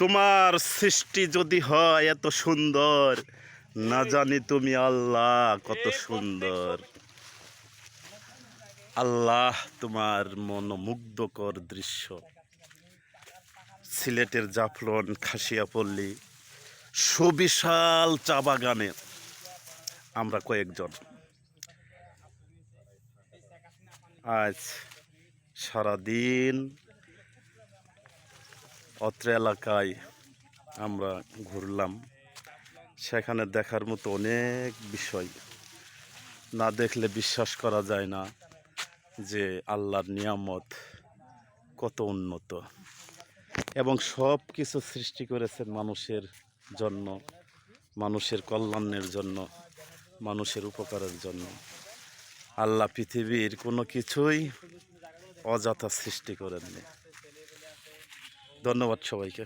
তোমার সৃষ্টি যদি হয় এত সুন্দর না জানি তুমি আল্লাহ কত সুন্দর। আল্লাহ তোমার মনোমুগ্ধকর দৃশ্য। সিলেটের জাফলন খাসিয়াপল্লী সুবিশাল চা বাগানে আমরা কয়েকজন। আজ সারাদিন অত্র এলাকায় আমরা ঘুরলাম। সেখানে দেখার মতো অনেক বিষয়। না দেখলে বিশ্বাস করা যায় না যে আল্লাহর নিয়ামত কত উন্নত। এবং সব কিছু সৃষ্টি করেছেন মানুষের জন্য, মানুষের কল্যাণের জন্য, মানুষের উপকারের জন্য। আল্লাহ পৃথিবীর কোনো কিছুই অযথা সৃষ্টি করেননি। ধন্যবাদ সবাইকে।